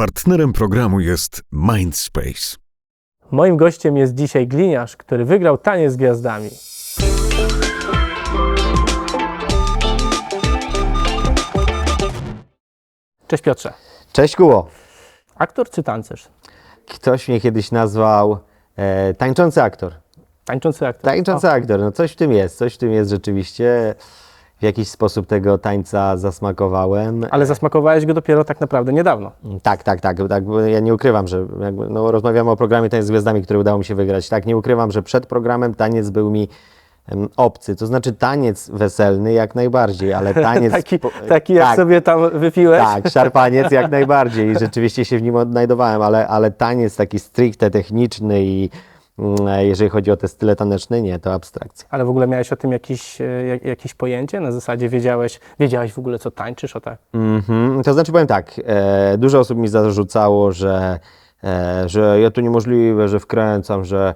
Partnerem programu jest Mindspace. Moim gościem jest dzisiaj gliniarz, który wygrał taniec z gwiazdami. Cześć Piotrze. Cześć Kuło. Aktor czy tancerz? Ktoś mnie kiedyś nazwał e, tańczący aktor. Tańczący aktor. Tańczący aktor, no coś w tym jest, coś w tym jest rzeczywiście. W jakiś sposób tego tańca zasmakowałem. Ale zasmakowałeś go dopiero tak naprawdę niedawno. Tak, tak, tak, tak. bo Ja nie ukrywam, że jakby, no, rozmawiamy o programie Taniec z Gwiazdami, który udało mi się wygrać. Tak, nie ukrywam, że przed programem taniec był mi em, obcy. To znaczy taniec weselny jak najbardziej, ale taniec... taki, po- taki jak tak, sobie tam wypiłeś. Tak, szarpaniec jak najbardziej i rzeczywiście się w nim odnajdowałem, ale, ale taniec taki stricte techniczny i mm, jeżeli chodzi o te style taneczne, nie, to abstrakcja. Ale w ogóle miałeś o tym jakieś, e, jak- jakieś pojęcie? Na zasadzie wiedziałeś, wiedziałeś w ogóle co tańczysz o tak? Mhm. To znaczy powiem tak, e, dużo osób mi zarzucało, że, e, że ja to niemożliwe, że wkręcam, że,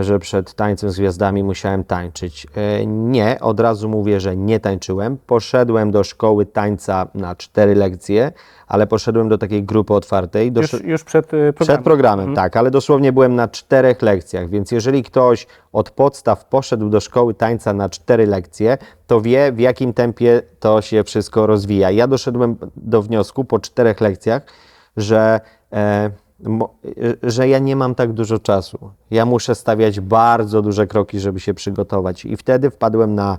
że przed tańcem z gwiazdami musiałem tańczyć. E, nie, od razu mówię, że nie tańczyłem. Poszedłem do szkoły tańca na cztery lekcje, ale poszedłem do takiej grupy otwartej. Do Już, już przed e, programem. Przed programem, tak, ale dosłownie byłem na czterech lekcjach, więc jeżeli ktoś od podstaw poszedł do szkoły tańca na cztery lekcje, to wie w jakim tempie to się wszystko rozwija. Ja doszedłem do wniosku po czterech lekcjach, że, e, że ja nie mam tak dużo czasu. Ja muszę stawiać bardzo duże kroki, żeby się przygotować. I wtedy wpadłem na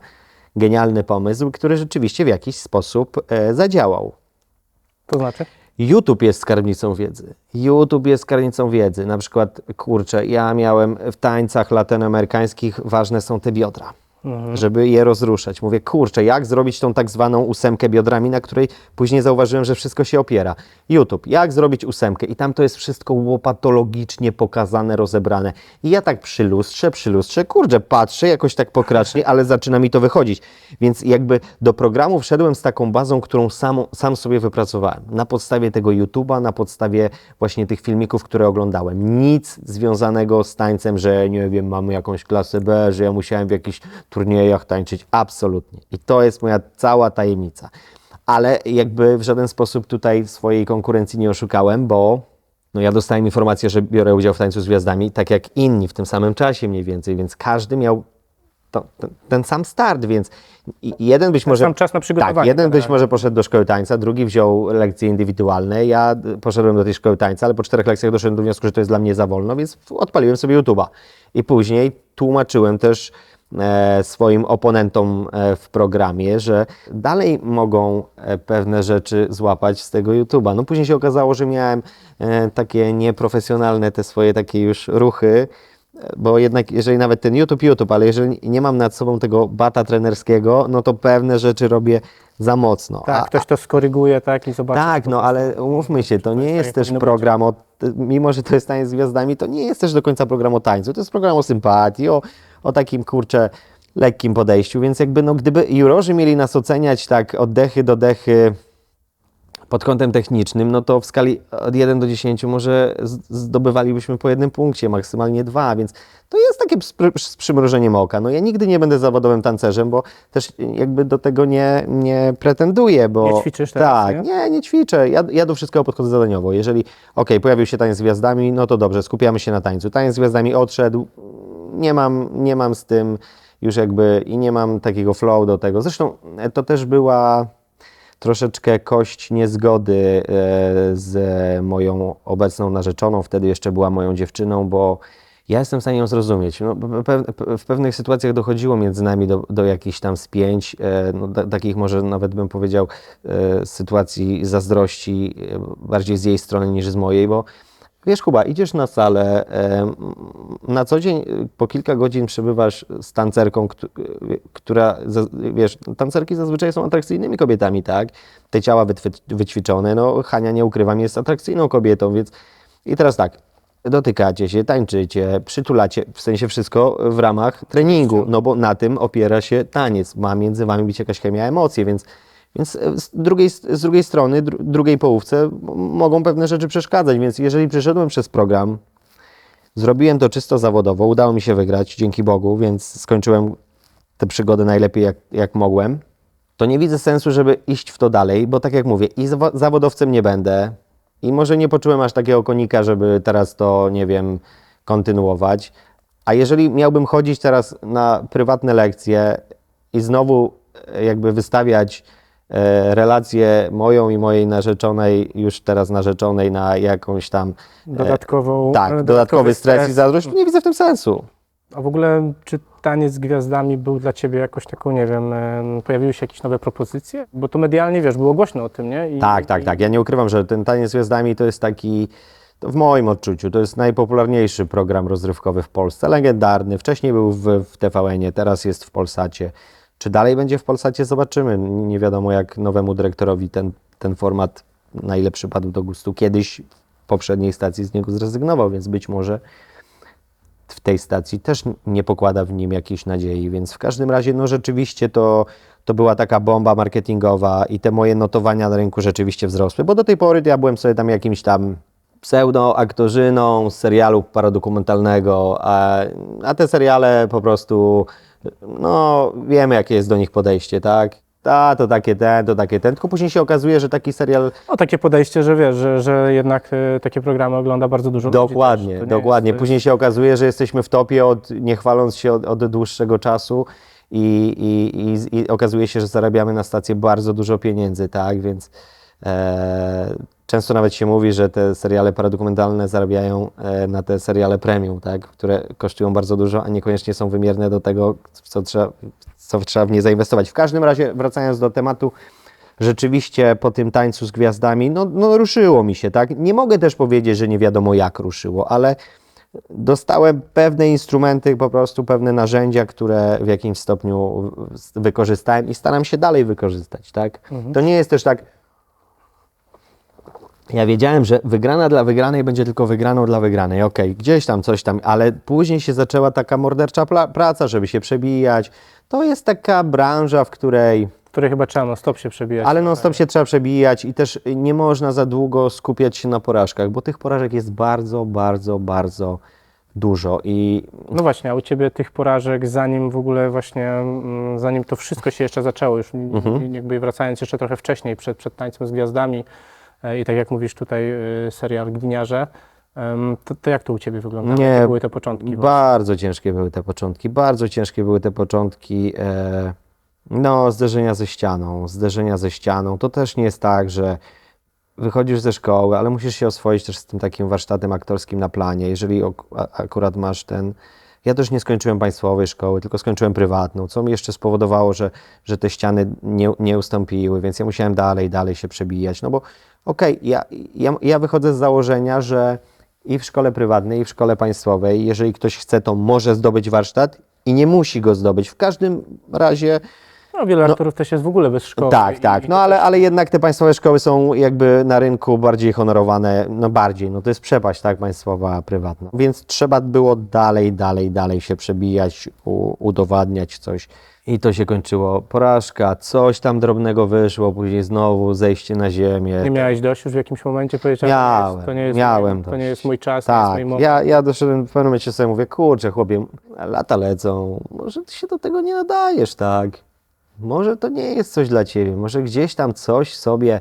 genialny pomysł, który rzeczywiście w jakiś sposób e, zadziałał. To znaczy? YouTube jest skarbnicą wiedzy. YouTube jest skarbnicą wiedzy. Na przykład, kurczę, ja miałem w tańcach latynoamerykańskich ważne są te biodra, żeby je rozruszać. Mówię, kurczę, jak zrobić tą tak zwaną ósemkę biodrami, na której później zauważyłem, że wszystko się opiera. YouTube, jak zrobić ósemkę? I tam to jest wszystko łopatologicznie pokazane, rozebrane. I ja tak przy lustrze, przy lustrze, kurczę, patrzę jakoś tak pokracznie, ale zaczyna mi to wychodzić. Więc jakby do programu wszedłem z taką bazą, którą sam, sam sobie wypracowałem. Na podstawie tego YouTube'a, na podstawie właśnie tych filmików, które oglądałem. Nic związanego z tańcem, że nie wiem, mamy jakąś klasę B, że ja musiałem w jakichś turniejach tańczyć. Absolutnie. I to jest moja cała tajemnica. Ale jakby w żaden sposób tutaj swojej konkurencji nie oszukałem, bo no ja dostałem informację, że biorę udział w tańcu z gwiazdami, tak jak inni w tym samym czasie mniej więcej, więc każdy miał to, ten, ten sam start, więc jeden być może... sam czas na przygotowanie, Tak, jeden być tak. może poszedł do szkoły tańca, drugi wziął lekcje indywidualne, ja y, poszedłem do tej szkoły tańca, ale po czterech lekcjach doszedłem do wniosku, że to jest dla mnie za wolno, więc odpaliłem sobie YouTube'a. I później tłumaczyłem też e, swoim oponentom e, w programie, że dalej mogą e, pewne rzeczy złapać z tego YouTube'a. No później się okazało, że miałem e, takie nieprofesjonalne te swoje takie już ruchy, bo jednak jeżeli nawet ten YouTube, YouTube, ale jeżeli nie mam nad sobą tego bata trenerskiego, no to pewne rzeczy robię za mocno. Tak, A- ktoś to skoryguje tak i zobaczy. tak, no ale umówmy się, to nie tak jest jak też program o, mimo że to jest taniec z gwiazdami, to nie jest też do końca program o tańcu, to jest program o sympatii, o, o takim kurczę lekkim podejściu, więc jakby no gdyby jurorzy mieli nas oceniać tak od dechy do dechy pod kątem technicznym, no to w skali od 1 do 10 może zdobywalibyśmy po jednym punkcie, maksymalnie dwa, więc to jest takie z przymrużeniem oka. No ja nigdy nie będę zawodowym tancerzem, bo też jakby do tego nie, nie pretenduję, bo... Nie ćwiczysz teraz, Tak, nie? nie, nie ćwiczę. Ja, ja do wszystkiego podchodzę zadaniowo. Jeżeli, okej, pojawił się taniec z gwiazdami, no to dobrze, skupiamy się na tańcu. Taniec z gwiazdami odszedł, nie mam, nie mam z tym już jakby i nie mam takiego flow do tego. Zresztą e, to też była troszeczkę kość niezgody e, z moją obecną narzeczoną, wtedy jeszcze była moją dziewczyną, bo ja jestem w stanie ją zrozumieć. No, w pewnych sytuacjach dochodziło między nami do, do jakichś tam spięć, e, no, ta- takich może nawet bym powiedział sytuacji zazdrości bardziej z jej strony niż z mojej, bo Wiesz, Kuba, idziesz na salę, na co dzień y, po kilka godzin przebywasz z tancerką, y, która, wiesz, tancerki zazwyczaj są atrakcyjnymi kobietami, tak? Te ciała wyćwiczone, no Hania, nie ukrywam, jest atrakcyjną kobietą, więc i teraz tak, dotykacie się, tańczycie, przytulacie, w sensie wszystko w ramach treningu, no bo na tym opiera się taniec, ma między wami być jakaś chemia emocje, więc więc z drugiej, z drugiej strony, dru, drugiej połówce mogą pewne rzeczy przeszkadzać, więc jeżeli przeszedłem przez program, zrobiłem to czysto zawodowo, udało mi się wygrać, dzięki Bogu, więc skończyłem tę przygodę najlepiej jak, jak mogłem, to nie widzę sensu, żeby iść w to dalej, bo tak jak mówię, i zawo- zawodowcem nie będę, i może nie poczułem aż takiego konika, żeby teraz to, nie wiem, kontynuować. A jeżeli miałbym chodzić teraz na prywatne lekcje i znowu e, jakby wystawiać relację moją i mojej narzeczonej, już teraz narzeczonej na jakąś tam Dodatkową, tak, e, dodatkowy stres i zazdrość, nie widzę w tym sensu. A w ogóle, czy taniec z gwiazdami był dla ciebie jakoś taką, nie wiem, em, pojawiły się jakieś nowe propozycje? Bo to medialnie, wiesz, było głośno o tym, nie? I, Tak, tak, i- tak. Ja nie ukrywam, że ten Taniec z Gwiazdami to jest taki, w moim odczuciu, to jest najpopularniejszy program rozrywkowy w Polsce. Legendarny. Wcześniej był w, w TVN-ie, teraz jest w Polsacie. Czy dalej będzie w Polsacie? Zobaczymy. Nie wiadomo, jak nowemu dyrektorowi ten, ten format na ile przypadł do gustu. Kiedyś w poprzedniej stacji z niego zrezygnował, więc być może w tej stacji też nie pokłada w nim jakiejś nadziei, więc w każdym razie, no rzeczywiście to, to była taka bomba marketingowa i te moje notowania na rynku rzeczywiście wzrosły, bo do tej pory ja byłem sobie tam jakimś tam pseudo-aktorzyną z serialu paradokumentalnego, a, a te seriale po prostu, no wiemy jakie jest do nich podejście, tak? Ta, to takie ten, to takie ten, tylko później się okazuje, że taki serial No takie podejście, że wiesz, że, że jednak e, takie programy ogląda bardzo dużo ludzi Dokładnie, też. To nie dokładnie. Jest, Później się okazuje, że jesteśmy w topie, od, nie chwaląc się od, od dłuższego czasu i, i, i, i okazuje się, że zarabiamy na stację bardzo dużo pieniędzy, tak? Więc e, często nawet się mówi, że te seriale paradokumentalne zarabiają e, na te seriale premium, tak? Które kosztują bardzo dużo, a niekoniecznie są wymierne do tego, co trzeba, co trzeba w nie zainwestować. W każdym razie, wracając do tematu, rzeczywiście po tym tańcu z gwiazdami, no, no ruszyło mi się, tak? Nie mogę też powiedzieć, że nie wiadomo jak ruszyło, ale dostałem pewne instrumenty, po prostu pewne narzędzia, które w jakimś stopniu wykorzystałem i staram się dalej wykorzystać, tak? To nie jest też tak, ja wiedziałem, że wygrana dla wygranej będzie tylko wygraną dla wygranej. Okej, gdzieś tam coś tam, ale później się zaczęła taka mordercza praca, żeby się przebijać. To jest taka branża, w której które chyba trzeba non stop się przebijać. ale non stop się trzeba przebijać i też nie można za długo skupiać się na porażkach, bo tych porażek jest bardzo, bardzo, bardzo dużo i No właśnie, a u Ciebie tych porażek, zanim w ogóle właśnie, mm, zanim to wszystko się jeszcze zaczęło, już Mhm. jakby wracając jeszcze trochę wcześniej, przed, przed Tańcem z Gwiazdami i tak jak mówisz tutaj, y, serial Gliniarze, to, to jak to u Ciebie wyglądało? Nie, Jakie były te początki? bardzo ciężkie były te początki, bardzo ciężkie były te początki. E, no, zderzenia ze ścianą, zderzenia ze ścianą. To też nie jest tak, że wychodzisz ze szkoły, ale musisz się oswoić też z tym takim warsztatem aktorskim na planie. Jeżeli akurat masz ten. Ja też nie skończyłem państwowej szkoły, tylko skończyłem prywatną, co mi jeszcze spowodowało, że, że te ściany nie, nie ustąpiły, więc ja musiałem dalej, dalej się przebijać. No bo okej, ja, ja, ja wychodzę z założenia, że i w szkole prywatnej, i w szkole państwowej, jeżeli ktoś chce, to może zdobyć warsztat i nie musi go zdobyć. W każdym razie No, wiele aktorów też jest w ogóle bez szkoły. tak, i- tak. No ale, ale jednak te państwowe szkoły są jakby na rynku bardziej honorowane, no bardziej, no to jest przepaść, tak, państwowa, prywatna. Więc trzeba było dalej, dalej, dalej się przebijać, u, udowadniać coś. I to się kończyło porażka, coś tam drobnego wyszło, później znowu zejście na ziemię. Nie miałeś dość już w jakimś momencie powiedziałeś, Miałem, to nie jest, miałem mój, to nie jest mój czas, to jest Tak, mój moment. ja, ja doszedłem w pewnym momencie sobie mówię, kurczę chłopie, lata lecą, może ty się do tego nie nadajesz, tak? Może to nie jest coś dla ciebie, może gdzieś tam coś sobie,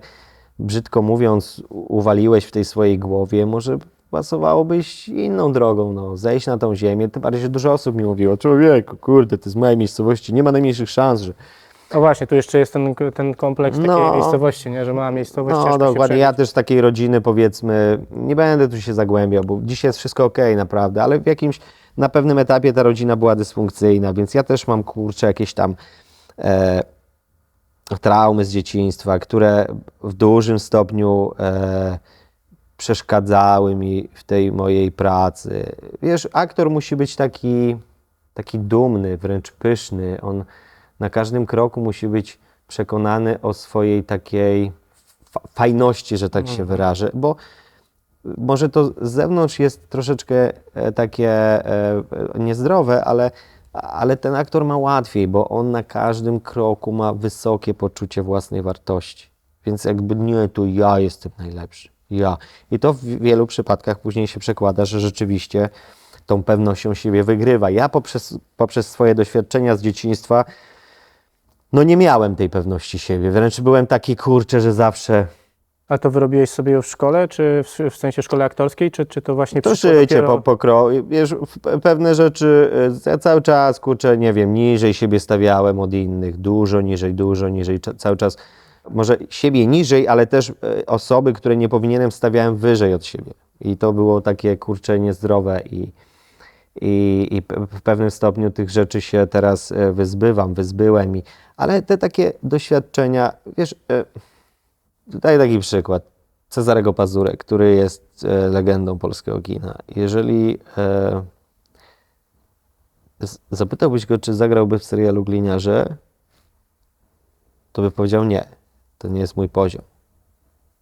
brzydko mówiąc, uwaliłeś w tej swojej głowie, może pasowałobyś inną drogą, no, zejść na tą ziemię, tym bardziej, że dużo osób mi mówiło, człowieku, kurde, ty z mojej miejscowości, nie ma najmniejszych szans, że No właśnie, tu jeszcze jest ten, ten kompleks takiej No. miejscowości, nie? że mała miejscowość No dokładnie, ja też z takiej rodziny powiedzmy, nie będę tu się zagłębiał, bo dzisiaj jest wszystko okej naprawdę, ale w jakimś, na pewnym etapie ta rodzina była dysfunkcyjna, więc ja też mam kurczę jakieś tam e, traumy z dzieciństwa, które w dużym stopniu e, przeszkadzały mi w tej mojej pracy. Wiesz, aktor musi być taki, taki dumny, wręcz pyszny. On na każdym kroku musi być przekonany o swojej takiej fa- fajności, że tak się wyrażę, bo może to z zewnątrz jest troszeczkę e, takie e, e, niezdrowe, ale, ale ten aktor ma łatwiej, bo on na każdym kroku ma wysokie poczucie własnej wartości. Więc jakby nie, tu ja jestem najlepszy. Ja. I to w wielu przypadkach później się przekłada, że rzeczywiście tą pewnością siebie wygrywa. Ja poprzez, poprzez swoje doświadczenia z dzieciństwa no nie miałem tej pewności siebie. Wręcz byłem taki kurczę, że zawsze A to wyrobiłeś sobie w szkole, czy w, w sensie szkole aktorskiej, czy, czy to właśnie To przyszło życie dopiero- po, po. Wiesz, w- pewne rzeczy y, ja cały czas, kurczę, nie wiem, niżej siebie stawiałem od innych, dużo niżej, dużo niżej, cza- cały czas, może siebie niżej, ale też y, osoby, które nie powinienem stawiałem wyżej od siebie. I to było takie, kurczę, niezdrowe i, i, i pe- w pewnym stopniu tych rzeczy się teraz e, wyzbywam, wyzbyłem, i, ale te takie doświadczenia, wiesz, e, Daję taki przykład. Cezarego Pazurek, który jest e, legendą polskiego kina. Jeżeli e, zapytałbyś go, czy zagrałby w serialu Gliniarze, to by powiedział nie. To nie jest mój poziom.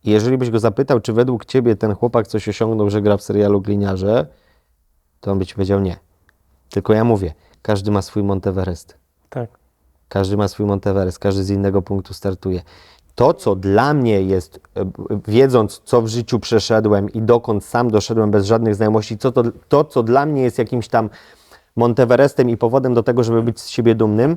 I jeżeli byś go zapytał, czy według ciebie ten chłopak coś osiągnął, że gra w serialu Gliniarze, to on by ci powiedział nie. Tylko ja mówię, każdy ma swój Monteverest. Tak. Każdy ma swój Monteverest, każdy z innego punktu startuje. To, co dla mnie jest, e, wiedząc, co w życiu przeszedłem i dokąd sam doszedłem bez żadnych znajomości, co to, to, co dla mnie jest jakimś tam Monteverestem i powodem do tego, żeby być z siebie dumnym,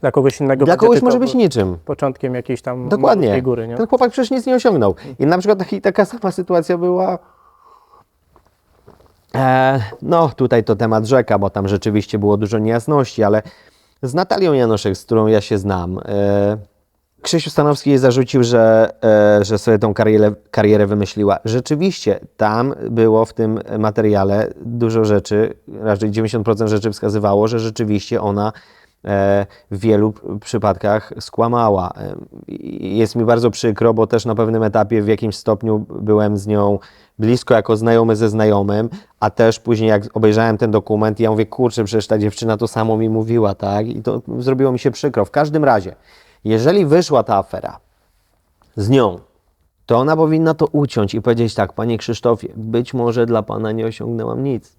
Dla kogoś innego dla kogoś może być niczym. początkiem jakiejś tam Dokładnie. góry, nie? Ten chłopak przecież nic nie osiągnął. I na przykład taki, taka sama sytuacja była. E, no, tutaj to temat rzeka, bo tam rzeczywiście było dużo niejasności, ale z Natalią Janoszek, z którą ja się znam, e, Krzysiu Stanowski jej zarzucił, że, e, że sobie tą karierę, karierę wymyśliła. Rzeczywiście, tam było w tym materiale dużo rzeczy, raczej 90% rzeczy wskazywało, że rzeczywiście ona e, w wielu przypadkach skłamała. E, Jest mi bardzo przykro, bo też na pewnym etapie w jakimś stopniu byłem z nią blisko jako znajomy ze znajomym, a też później jak obejrzałem ten dokument, ja mówię, kurczę, przecież ta dziewczyna to samo mi mówiła, tak? I to zrobiło mi się przykro. W każdym razie, jeżeli wyszła ta afera z nią, to ona powinna to uciąć i powiedzieć tak, panie Krzysztofie, być może dla pana nie osiągnęłam nic.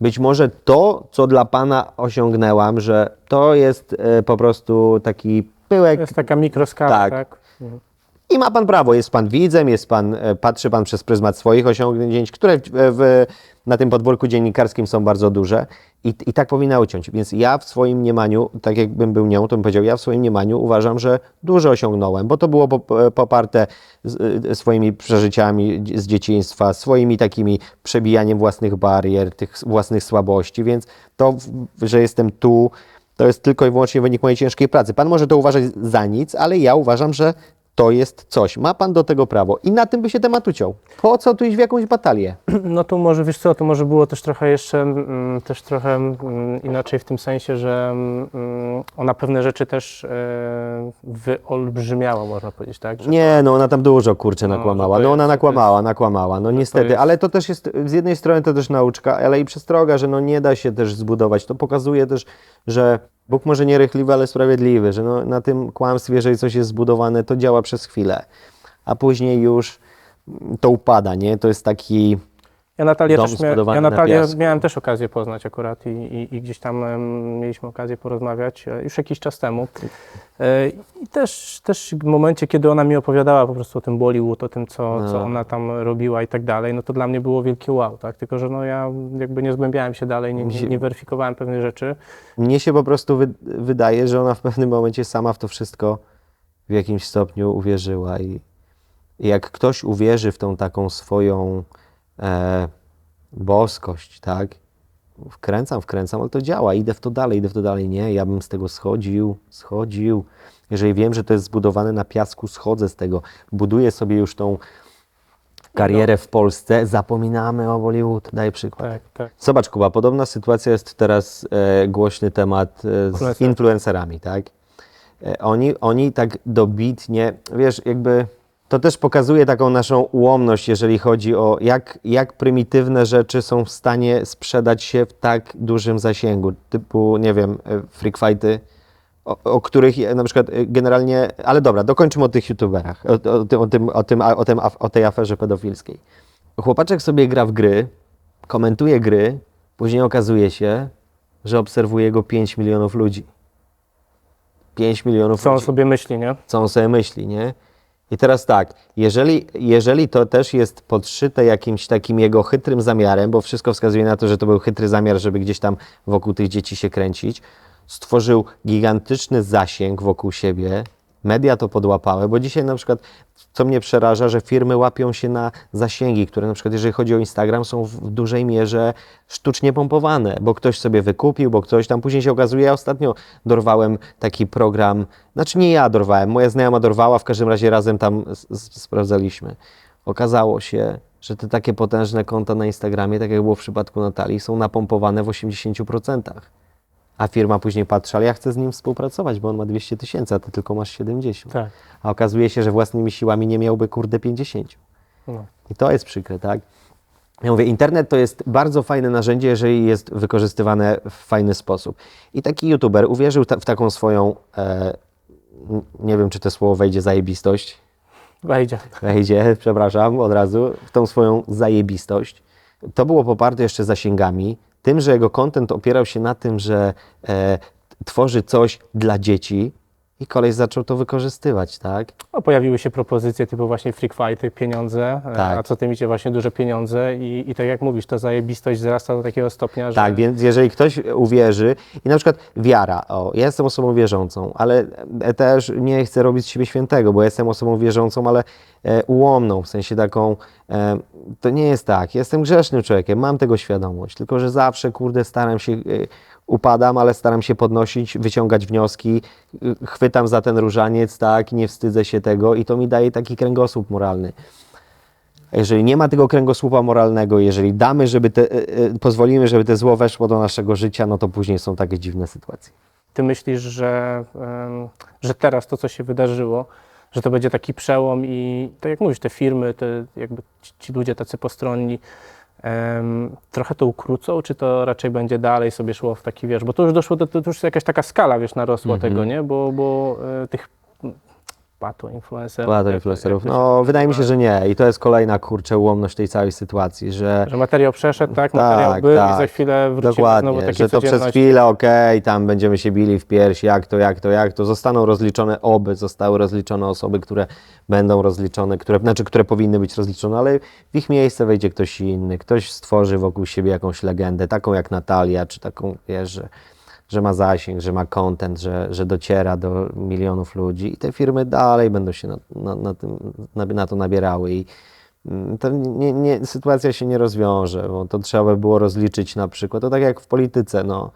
Być może to, co dla pana osiągnęłam, że to jest e, po prostu taki To pyłek jest taka mikroskala, Tak. tak? Mhm. I ma pan prawo, jest pan widzem, jest pan, e, patrzy pan przez pryzmat swoich osiągnięć, które w, w, na tym podwórku dziennikarskim są bardzo duże i, i tak powinna uciąć. Więc ja w swoim mniemaniu, tak jakbym był nią, to bym powiedział, ja w swoim mniemaniu uważam, że dużo osiągnąłem, bo to było pop- poparte e, swoimi przeżyciami z dzieciństwa, swoimi takimi przebijaniem własnych barier, tych własnych słabości, więc to, że jestem tu, to jest tylko i wyłącznie wynik mojej ciężkiej pracy. Pan może to uważać za nic, ale ja uważam, że to jest coś. Ma pan do tego prawo. I na tym by się temat uciął. Po co tu iść w jakąś batalię? No tu może, wiesz co, to może było też trochę jeszcze, mm, też trochę mm, inaczej w tym sensie, że mm, ona pewne rzeczy też e, wyolbrzymiała, można powiedzieć, tak? Że Nie, no ona tam dużo kurczę nakłamała. że to No ona nakłamała, nakłamała. No niestety, jest- ale to też jest z jednej strony to też nauczka, ale i przestroga, że no nie da się też zbudować. To pokazuje też, że Bóg może nierychliwy, ale sprawiedliwy, że no, na tym kłamstwie, jeżeli coś jest zbudowane, to działa przez chwilę, a później już to upada, nie? To jest taki... Ja Natalię Dom też mia- ja na Natalię miałem też okazję poznać akurat i, i, i gdzieś tam em, mieliśmy okazję porozmawiać e, już jakiś czas temu. E, I też, też w momencie, kiedy ona mi opowiadała po prostu o tym Bollywood, o tym, co, co No. ona tam robiła i tak dalej, no to dla mnie było wielkie wow, tak? Tylko, że no ja jakby nie zgłębiałem się dalej, nie, nie, nie weryfikowałem pewnych rzeczy. Mnie się po prostu wy, wydaje, że ona w pewnym momencie sama w to wszystko w jakimś stopniu uwierzyła. I, i jak ktoś uwierzy w tą taką swoją e, boskość, tak? Wkręcam, wkręcam, ale to działa, idę w to dalej, idę w to dalej. Nie, ja bym z tego schodził, schodził. Jeżeli wiem, że to jest zbudowane na piasku, schodzę z tego. Buduję sobie już tą karierę w Polsce, zapominamy o Bollywood. Daję przykład. Tak, tak. Zobacz, Kuba, podobna sytuacja jest teraz e, głośny temat e, z Influencer. influencerami, tak? E, oni, oni tak dobitnie, wiesz, jakby to też pokazuje taką naszą ułomność, jeżeli chodzi o jak, jak prymitywne rzeczy są w stanie sprzedać się w tak dużym zasięgu, typu, nie wiem, e, freak fighty, o, o których ja na przykład e, generalnie, ale dobra, dokończymy o tych youtuberach, o, o, tym, o, tym, o, tym, o, tym, o tej aferze pedofilskiej. Chłopaczek sobie gra w gry, komentuje gry, później okazuje się, że obserwuje go 5 milionów ludzi. 5 milionów Co on ludzi sobie myśli, nie? co on sobie myśli, nie? I teraz tak, jeżeli, jeżeli to też jest podszyte jakimś takim jego chytrym zamiarem, bo wszystko wskazuje na to, że to był chytry zamiar, żeby gdzieś tam wokół tych dzieci się kręcić, stworzył gigantyczny zasięg wokół siebie, Media to podłapały, bo dzisiaj na przykład, co mnie przeraża, że firmy łapią się na zasięgi, które na przykład, jeżeli chodzi o Instagram, są w dużej mierze sztucznie pompowane, bo ktoś sobie wykupił, bo ktoś tam później się okazuje. Ja ostatnio dorwałem taki program, znaczy nie ja dorwałem, moja znajoma dorwała, w każdym razie razem tam sprawdzaliśmy. Okazało się, że te takie potężne konta na Instagramie, tak jak było w przypadku Natalii, są napompowane w 80%. A firma później patrzy, ale ja chcę z nim współpracować, bo on ma 200 tysięcy, a ty tylko masz 70. Tak. A okazuje się, że własnymi siłami nie miałby kurde 50. No. I to jest przykre, tak? Ja mówię, internet to jest bardzo fajne narzędzie, jeżeli jest wykorzystywane w fajny sposób. I taki youtuber uwierzył ta, w taką swoją, e, nie wiem czy to słowo wejdzie, zajebistość, Wejdzie. wejdzie, przepraszam, od razu, w tą swoją zajebistość. To było poparte jeszcze zasięgami, tym, że jego content opierał się na tym, że e, tworzy coś dla dzieci i koleś zaczął to wykorzystywać, tak? No, pojawiły się propozycje typu właśnie freak fighty, pieniądze, e, Tak. a co tym idzie właśnie duże pieniądze i, i tak jak mówisz, ta zajebistość wzrasta do takiego stopnia, że Tak, więc jeżeli ktoś uwierzy i na przykład wiara, o, ja jestem osobą wierzącą, ale e, też nie chcę robić z siebie świętego, bo jestem osobą wierzącą, ale e, ułomną, w sensie taką, e, to nie jest tak, jestem grzesznym człowiekiem, mam tego świadomość, tylko że zawsze, kurde, staram się, e, upadam, ale staram się podnosić, wyciągać wnioski, e, chwytam za ten różaniec, tak, nie wstydzę się tego i to mi daje taki kręgosłup moralny. Jeżeli nie ma tego kręgosłupa moralnego, jeżeli damy, żeby te, e, e, pozwolimy, żeby te zło weszło do naszego życia, no to później są takie dziwne sytuacje. ty myślisz, że, że teraz to, co się wydarzyło, że to będzie taki przełom i tak jak mówisz, te firmy, te jakby ci, ludzie tacy postronni, trochę to ukrócą, czy to raczej będzie dalej sobie szło w taki, wiesz, bo to już doszło, do, to już jakaś taka skala, wiesz, narosła Mhm. tego, nie, bo, bo e, tych pato influencerów. Jak- influencerów. No, wydaje mi się, że nie. I to jest kolejna kurczę ułomność tej całej sytuacji, że Że materiał przeszedł, tak? Materiał Tak, był i tak. za chwilę wrócimy znowu dokładnie, takiej że to przez chwilę, okej, tam będziemy się bili w pierś, jak to, jak to, jak to. Zostaną rozliczone oby, zostały rozliczone osoby, które będą rozliczone, które, znaczy, które powinny być rozliczone, ale w ich miejsce wejdzie ktoś inny, ktoś stworzy wokół siebie jakąś legendę, taką jak Natalia, czy taką, wiesz, że, że ma zasięg, że ma content, że, że dociera do milionów ludzi i te firmy dalej będą się na, na, na, tym, na, to nabierały i mm, to nie, nie, sytuacja się nie rozwiąże, bo to trzeba by było rozliczyć na przykład, to tak jak w polityce, no,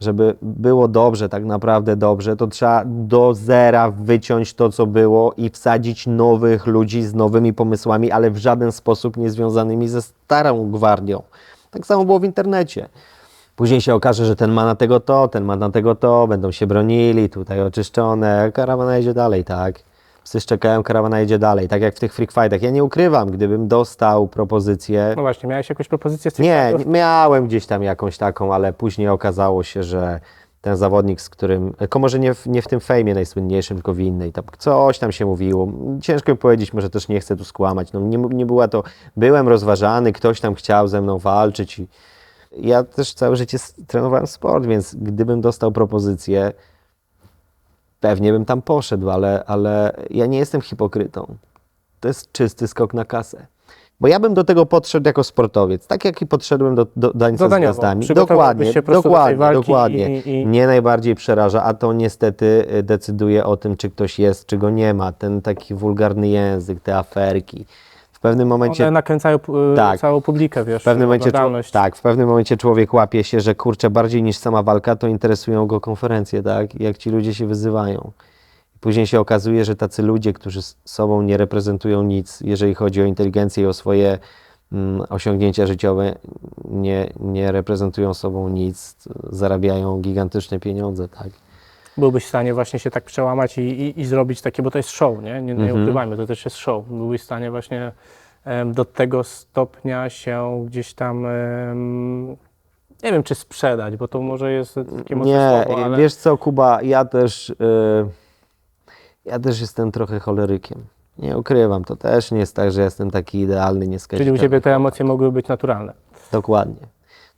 żeby było dobrze, tak naprawdę dobrze, to trzeba do zera wyciąć to, co było i wsadzić nowych ludzi z nowymi pomysłami, ale w żaden sposób nie związanymi ze starą gwardią. Tak samo było w internecie. Później się okaże, że ten ma na tego to, ten ma na tego to, będą się bronili, tutaj oczyszczone, karawana jedzie dalej, tak? Psy szczekają, karawana jedzie dalej, tak jak w tych freak fightach. Ja nie ukrywam, gdybym dostał propozycję, No właśnie, miałeś jakąś propozycję z nie, TikToków? nie, miałem gdzieś tam jakąś taką, ale później okazało się, że ten zawodnik, z którym, tylko może nie w, nie w tym fejmie najsłynniejszym, tylko w innej, tam coś tam się mówiło. Ciężko mi powiedzieć, może też nie chcę tu skłamać. No, nie, nie była to, byłem rozważany, ktoś tam chciał ze mną walczyć i ja też całe życie trenowałem sport, więc gdybym dostał propozycję, pewnie bym tam poszedł, ale, ale ja nie jestem hipokrytą. To jest czysty skok na kasę. Bo ja bym do tego podszedł jako sportowiec, tak jak i podszedłem do, do Dańca z Zadaniowo. Gwiazdami. Dokładnie, do dokładnie, walki dokładnie. i- i- Mnie najbardziej przeraża, a to niestety y, decyduje o tym, czy ktoś jest, czy go nie ma. Ten taki wulgarny język, te aferki. W pewnym momencie One nakręcają pu- Tak. całą publikę, wiesz, w pewnym momencie, tak, w pewnym momencie człowiek łapie się, że kurczę, bardziej niż sama walka, to interesują go konferencje, tak? Jak ci ludzie się wyzywają. Później się okazuje, że tacy ludzie, którzy z sobą nie reprezentują nic, jeżeli chodzi o inteligencję i o swoje mm, osiągnięcia życiowe, nie, nie reprezentują sobą nic, zarabiają gigantyczne pieniądze, tak? Byłbyś w stanie właśnie się tak przełamać i, i, i zrobić takie, bo to jest show, nie? Nie, nie Mhm. ukrywajmy, to też jest show. Byłbyś w stanie właśnie em, do tego stopnia się gdzieś tam, em, nie wiem czy sprzedać, bo to może jest takie mocne Nie, słowo, ale wiesz co, Kuba, ja też, y, ja też jestem trochę cholerykiem. Nie ukrywam, to też nie jest tak, że jestem taki idealny, czyli u. Ciebie te emocje mogły być naturalne. Dokładnie.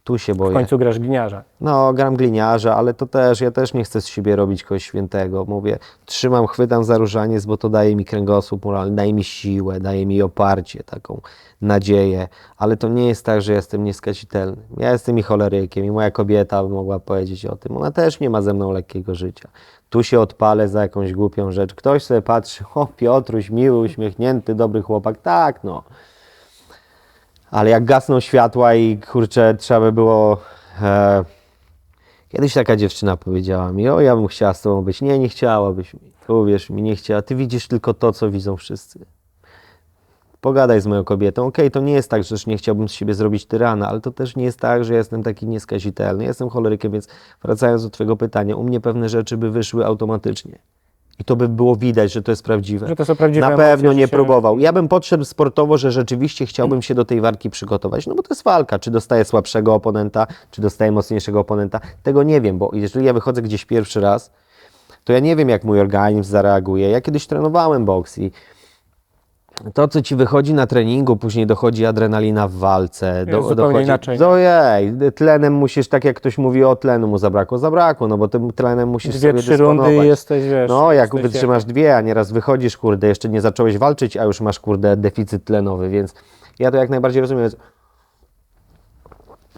Tu się W boję. końcu grasz gliniarza. No, gram gliniarza, ale to też, ja też nie chcę z siebie robić kogoś świętego. Mówię, trzymam, chwytam za różaniec, bo to daje mi kręgosłup moralny, daje mi siłę, daje mi oparcie, taką nadzieję, ale to nie jest tak, że jestem nieskazitelny. Ja jestem i cholerykiem i moja kobieta by mogła powiedzieć o tym. Ona też nie ma ze mną lekkiego życia. Tu się odpalę za jakąś głupią rzecz. Ktoś sobie patrzy, o Piotruś, miły, uśmiechnięty, dobry chłopak. Tak, no. Ale jak gasną światła i kurczę, trzeba by było. E, kiedyś taka dziewczyna powiedziała mi: O, ja bym chciała z tobą być. Nie, nie chciałabyś mi. Uwierz mi, nie chciała. Ty widzisz tylko to, co widzą wszyscy. Pogadaj z moją kobietą. Okej, to nie jest tak, że nie chciałbym z siebie zrobić tyrana, ale to też nie jest tak, że jestem taki nieskazitelny. Jestem cholerykiem, więc wracając do Twojego pytania, u mnie pewne rzeczy by wyszły automatycznie. I to by było widać, że to jest prawdziwe. Że to są prawdziwe Na emocje, pewno że nie się- próbował. Ja bym podszedł sportowo, że rzeczywiście chciałbym się do tej walki przygotować. No bo to jest walka. Czy dostaję słabszego oponenta, czy dostaję mocniejszego oponenta. Tego nie wiem, bo jeżeli ja wychodzę gdzieś pierwszy raz, to ja nie wiem, jak mój organizm zareaguje. Ja kiedyś trenowałem boks i to, co ci wychodzi na treningu, później dochodzi adrenalina w walce. Jest zupełnie inaczej. Ojej, tlenem musisz, tak jak ktoś mówi, o tlenu mu zabrakło. Zabrakło, no bo tym tlenem musisz Dwie, sobie trzy rundy dysponować. i jesteś, wiesz... No, jak jesteś wytrzymasz dwie, a nieraz wychodzisz, kurde, jeszcze nie zacząłeś walczyć, a już masz, kurde, deficyt tlenowy, więc ja to jak najbardziej rozumiem. Więc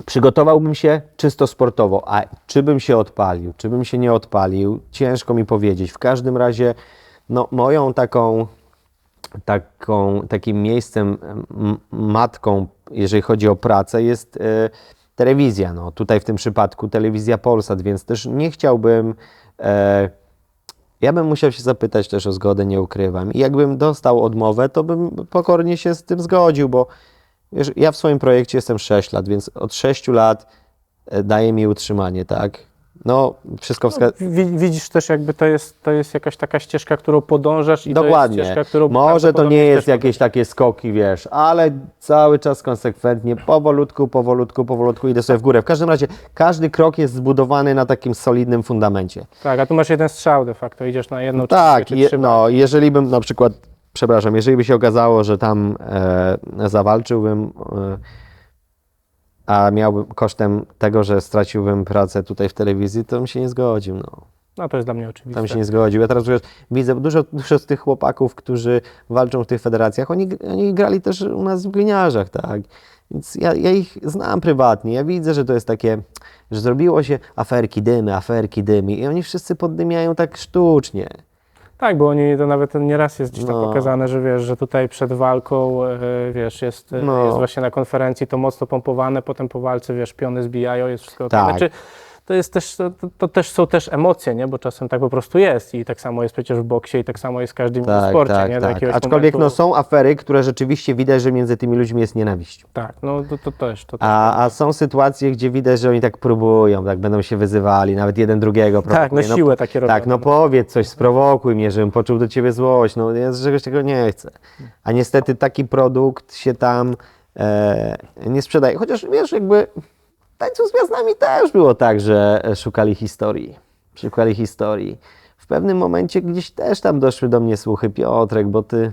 Przygotowałbym się czysto sportowo, a czy bym się odpalił, czy bym się nie odpalił, ciężko mi powiedzieć. W każdym razie, no, moją taką, taką takim miejscem, matką, jeżeli chodzi o pracę, jest e, telewizja. No, tutaj w tym przypadku telewizja Polsat, więc też nie chciałbym. E, ja bym musiał się zapytać też o zgodę, nie ukrywam. I jakbym dostał odmowę, to bym pokornie się z tym zgodził, bo wiesz, ja w swoim projekcie jestem 6 lat, więc od 6 lat e, daje mi utrzymanie, tak? No, wszystko wskazuje. Wi- Widzisz też jakby to jest, to jest jakaś taka ścieżka, którą podążasz i to Dokładnie. jest ścieżka, którą Może to nie jest jakieś takie skoki, wiesz, ale cały czas konsekwentnie, powolutku, powolutku, powolutku idę sobie w górę. W każdym razie każdy krok jest zbudowany na takim solidnym fundamencie. Tak, a tu masz jeden strzał de facto, idziesz na jedną Tak, czy je, no, jeżeli bym na przykład, przepraszam, jeżeli by się okazało, że tam e, zawalczyłbym, e, a miałbym kosztem tego, że straciłbym pracę tutaj w telewizji, to bym się nie zgodził, no. No to jest dla mnie oczywiste. Tam się nie zgodził. Ja teraz wiesz, widzę dużo, dużo z tych chłopaków, którzy walczą w tych federacjach, oni, oni grali też u nas w gliniarzach, tak? Więc ja, ja ich znam prywatnie. Ja widzę, że to jest takie, że zrobiło się aferki, dymy, aferki, dymy i oni wszyscy poddymiają tak sztucznie. Tak, bo oni to nawet nieraz jest gdzieś tam No. pokazane, że wiesz, że tutaj przed walką, e, wiesz, jest, e, No. jest właśnie na konferencji to mocno pompowane, potem po walce, wiesz, piony zbijają, jest wszystko okej. Tak. Znaczy, to jest też, to, to- też są też emocje, nie? Bo czasem tak po prostu jest i tak samo jest przecież w boksie i tak samo jest w każdym Tak, sporcie, tak, nie? Do tak. Aczkolwiek momentu- no, są afery, które rzeczywiście widać, że między tymi ludźmi jest nienawiść. Tak, no to, to też, to też. A, a są sytuacje, gdzie widać, że oni tak próbują, tak będą się wyzywali, nawet jeden drugiego Tak, na prowokuje. siłę takie robią. Tak, no powiedz coś, sprowokuj mnie, żebym poczuł do ciebie złość. No ja z czegoś tego nie chcę. A niestety taki produkt się tam e, nie sprzedaje. Chociaż wiesz, jakby tańcu z gwiazdami też było tak, że e, szukali historii. Szukali historii. W pewnym momencie gdzieś też tam doszły do mnie słuchy, Piotrek, bo ty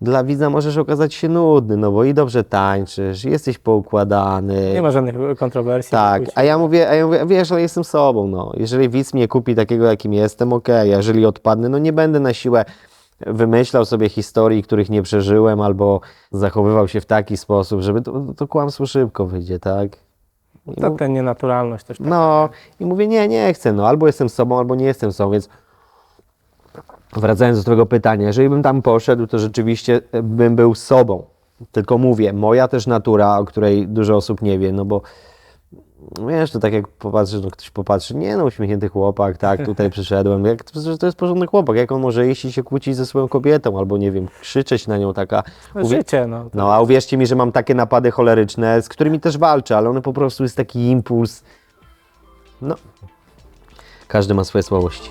dla widza możesz okazać się nudny, no bo i dobrze tańczysz, jesteś poukładany. Nie ma żadnych kontrowersji. Tak, a ja mówię, a ja mówię, wiesz, ale jestem sobą, no. Jeżeli widz mnie kupi takiego, jakim jestem, okej, a jeżeli odpadnę, no nie będę na siłę wymyślał sobie historii, których nie przeżyłem, albo zachowywał się w taki sposób, żeby to, to kłamstwo szybko wyjdzie, tak? To mów- ten nienaturalność też. Tak. no i mówię, nie, nie chcę, no albo jestem sobą, albo nie jestem sobą, więc wracając do tego pytania, jeżeli bym tam poszedł, to rzeczywiście e, bym był sobą. Tylko mówię, moja też natura, o której dużo osób nie wie, no bo wiesz, to tak jak popatrzysz, no ktoś popatrzy, nie no, uśmiechnięty chłopak, tak, tutaj przyszedłem, jak, to, to jest porządny chłopak, jak on może iść i się kłócić ze swoją kobietą, albo nie wiem, krzyczeć na nią taka, No, uwie- życie, no. no a uwierzcie mi, że mam takie napady choleryczne, z którymi też walczę, ale one po prostu jest taki impuls. No. Każdy ma swoje słabości.